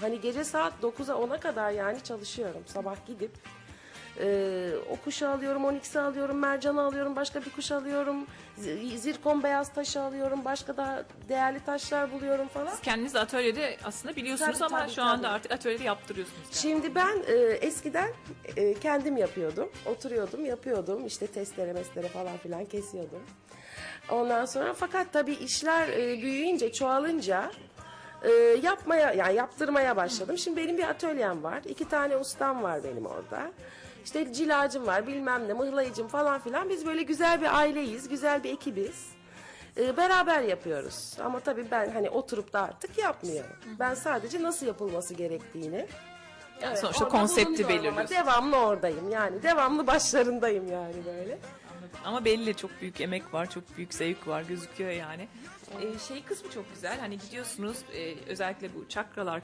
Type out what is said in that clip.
Hani gece saat 9'a 10'a kadar yani çalışıyorum. Sabah gidip e, o kuşu alıyorum, onyx'i alıyorum, mercanı alıyorum, başka bir kuş alıyorum. z- Zirkon beyaz taşı alıyorum, başka da değerli taşlar buluyorum falan. Siz kendiniz de atölyede aslında biliyorsunuz Tabii, ama tabii, şu anda tabii. artık atölyede yaptırıyorsunuz. yani. Şimdi ben e, eskiden e, kendim yapıyordum. Oturuyordum, yapıyordum. İşte testere mestere falan filan kesiyordum. Ondan sonra fakat tabii işler e, büyüyünce, çoğalınca e, yapmaya, yani yaptırmaya başladım. Şimdi benim bir atölyem var. iki tane ustam var benim orada. İşte cilacım var, bilmem ne, mıhlayıcım falan filan. Biz böyle güzel bir aileyiz, güzel bir ekibiz. E, beraber yapıyoruz. Ama tabii ben hani oturup da artık yapmıyorum. Ben sadece nasıl yapılması gerektiğini Yani sonuçta orada konsepti bulunuyorum ama belirliyorsunuz. Devamlı oradayım yani. Devamlı başlarındayım yani böyle. Ama belli çok büyük emek var, çok büyük zevk var gözüküyor yani. Ee, şey kısmı çok güzel. Hani gidiyorsunuz e, özellikle bu çakralar